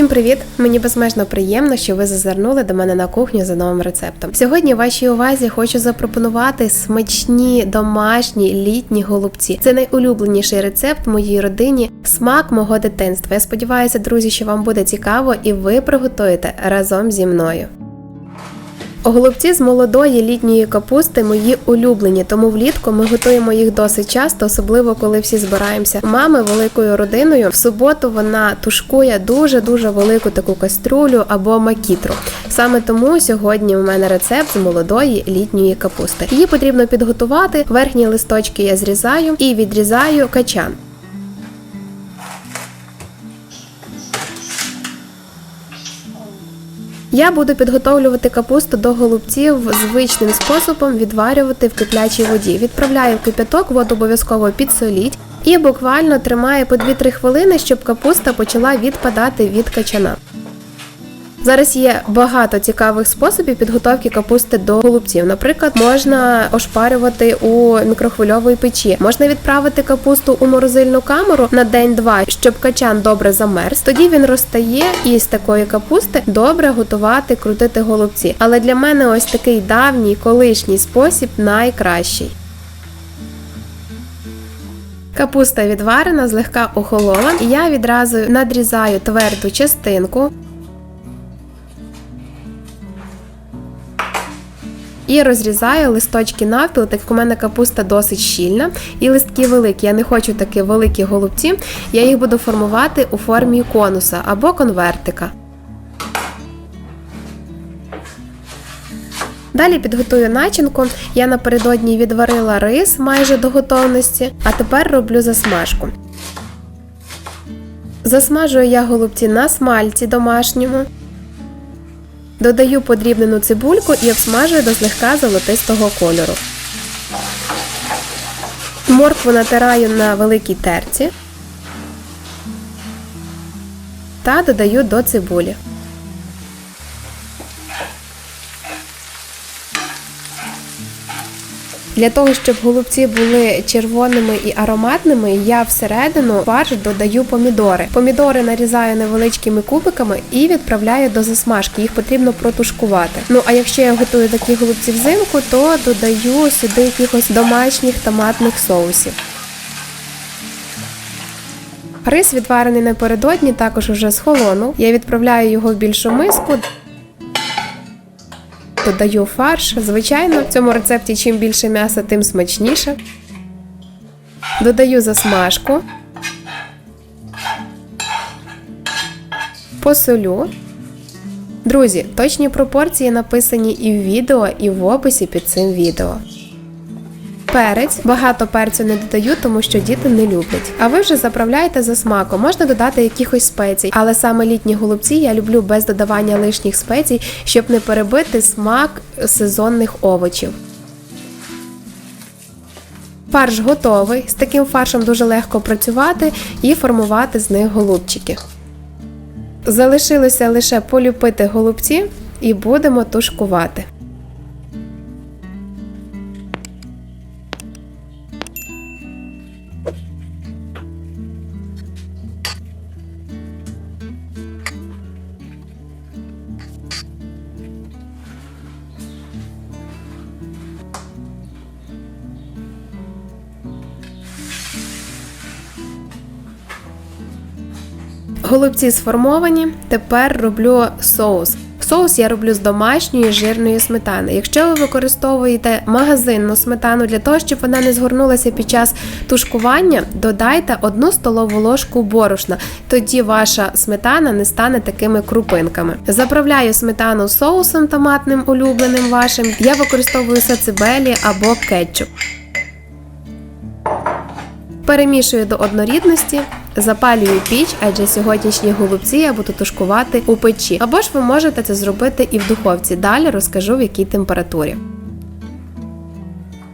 Всім привіт! Мені безмежно приємно, що ви зазирнули до мене на кухню за новим рецептом. Сьогодні вашій увазі хочу запропонувати смачні домашні літні голубці. Це найулюбленіший рецепт моїй родині, смак мого дитинства. Я сподіваюся, друзі, що вам буде цікаво і ви приготуєте разом зі мною. Голубці з молодої літньої капусти мої улюблені, тому влітку ми готуємо їх досить часто, особливо коли всі збираємося. Мами великою родиною. В суботу вона тушкує дуже дуже велику таку кастрюлю або макітру. Саме тому сьогодні у мене рецепт з молодої літньої капусти. Її потрібно підготувати. Верхні листочки я зрізаю і відрізаю качан. Я буду підготовлювати капусту до голубців звичним способом відварювати в киплячій воді. Відправляю в кипяток, воду обов'язково підсоліть і буквально тримаю по 2-3 хвилини, щоб капуста почала відпадати від качана. Зараз є багато цікавих способів підготовки капусти до голубців. Наприклад, можна ошпарювати у мікрохвильовій печі, можна відправити капусту у морозильну камеру на день-два, щоб качан добре замерз. Тоді він розтає і з такої капусти добре готувати, крутити голубці. Але для мене ось такий давній колишній спосіб найкращий. Капуста відварена, злегка охолола, і я відразу надрізаю тверду частинку. І розрізаю листочки навпіл, так як у мене капуста досить щільна, і листки великі. Я не хочу такі великі голубці, я їх буду формувати у формі конуса або конвертика. Далі підготую начинку. Я напередодні відварила рис майже до готовності, а тепер роблю засмажку. Засмажую я голубці на смальці домашньому. Додаю подрібнену цибульку і обсмажую до злегка золотистого кольору. Моркву натираю на великій терці та додаю до цибулі. Для того, щоб голубці були червоними і ароматними, я всередину фарш додаю помідори. Помідори нарізаю невеличкими кубиками і відправляю до засмажки. Їх потрібно протушкувати. Ну а якщо я готую такі голубці взимку, то додаю сюди якихось домашніх томатних соусів. Рис відварений напередодні, також уже схолонув. Я відправляю його в більшу миску. Додаю фарш. Звичайно, в цьому рецепті чим більше м'яса, тим смачніше. Додаю засмажку. Посолю. Друзі, точні пропорції написані і в відео, і в описі під цим відео. Перець багато перцю не додаю, тому що діти не люблять. А ви вже заправляєте за смаком. Можна додати якихось спецій, але саме літні голубці я люблю без додавання лишніх спецій, щоб не перебити смак сезонних овочів. Фарш готовий. З таким фаршем дуже легко працювати і формувати з них голубчики. Залишилося лише полюпити голубці і будемо тушкувати. Голубці сформовані. Тепер роблю соус. Соус я роблю з домашньої жирної сметани. Якщо ви використовуєте магазинну сметану для того, щоб вона не згорнулася під час тушкування, додайте одну столову ложку борошна. Тоді ваша сметана не стане такими крупинками. Заправляю сметану соусом томатним улюбленим вашим. Я використовую сацибелі або кетчуп. Перемішую до однорідності, запалюю піч, адже сьогоднішні голубці я буду тушкувати у печі. Або ж ви можете це зробити і в духовці. Далі розкажу в якій температурі.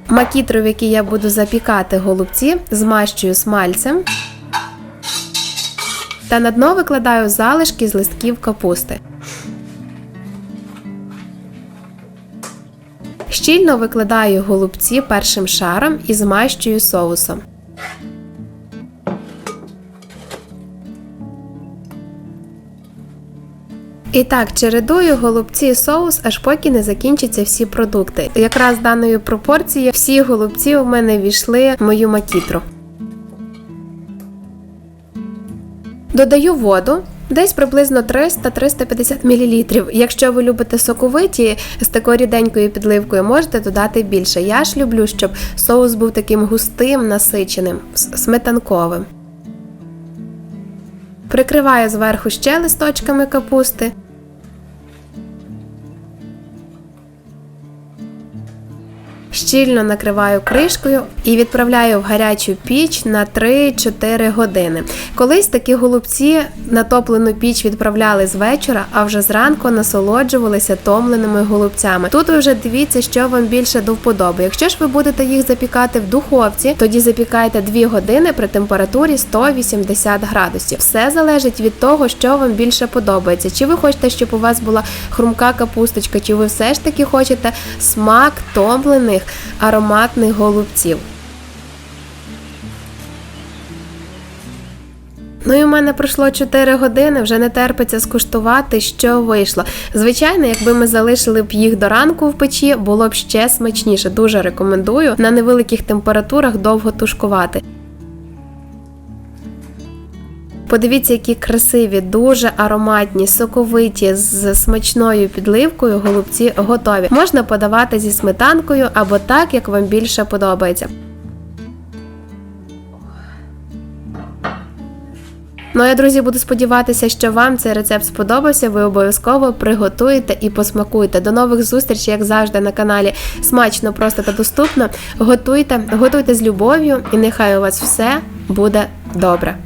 Макітру, в якій я буду запікати голубці, змащую смальцем та на дно викладаю залишки з листків капусти. Щільно викладаю голубці першим шаром і змащую соусом. І так, чередую голубці соус, аж поки не закінчаться всі продукти. Якраз даною пропорцією всі голубці у мене війшли в мою макітру. Додаю воду. Десь приблизно 300-350 мл. Якщо ви любите соковиті з такою ріденькою підливкою, можете додати більше. Я ж люблю, щоб соус був таким густим, насиченим, сметанковим. Прикриваю зверху ще листочками капусти. Щільно накриваю кришкою і відправляю в гарячу піч на 3-4 години. Колись такі голубці на топлену піч відправляли з вечора, а вже зранку насолоджувалися томленими голубцями. Тут ви вже дивіться, що вам більше до вподоби. Якщо ж ви будете їх запікати в духовці, тоді запікайте 2 години при температурі 180 градусів. Все залежить від того, що вам більше подобається. Чи ви хочете, щоб у вас була хрумка капусточка, чи ви все ж таки хочете смак томлених ароматних голубців. Ну і в мене пройшло 4 години, вже не терпиться скуштувати, що вийшло. Звичайно, якби ми залишили б їх до ранку в печі, було б ще смачніше. Дуже рекомендую на невеликих температурах довго тушкувати. Подивіться, які красиві, дуже ароматні, соковиті з смачною підливкою голубці готові. Можна подавати зі сметанкою або так, як вам більше подобається. Ну, я, друзі, буду сподіватися, що вам цей рецепт сподобався. Ви обов'язково приготуєте і посмакуєте. До нових зустрічей, як завжди, на каналі Смачно, просто та доступно. Готуйте, готуйте з любов'ю, і нехай у вас все буде добре.